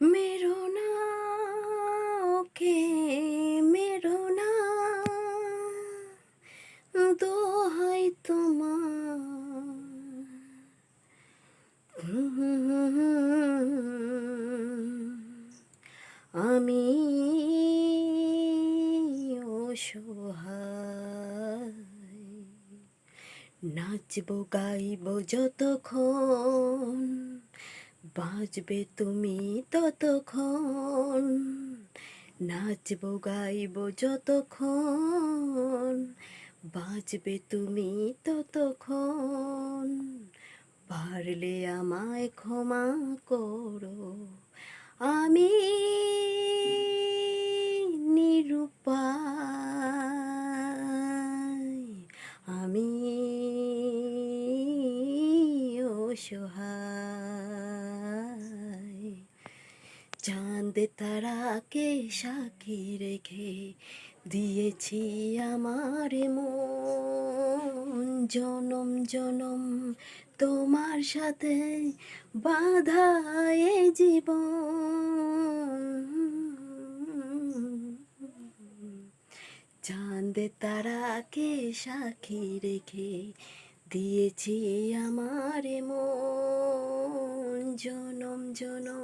মেরো না ওকে মেরো না। দোহাই তোমার। আমি অসহায়। নাচব গাইব যতক্ষণ বাজবে তুমি ততক্ষণ, নাচব, গাইব যতক্ষণ, বাজবে তুমি ততক্ষণ। পারলে আমায় ক্ষমা করো, আমি নিরুপায়, আমি অসহায়। চাঁদ তারাকে সাক্ষী রেখে দিয়েছি আমার মন। জনম জনম, তোমার সাথে বাধা এ জীবন। চাঁদ তারাকে সাক্ষী রেখে দিয়েছি আমার মন। জনম জনম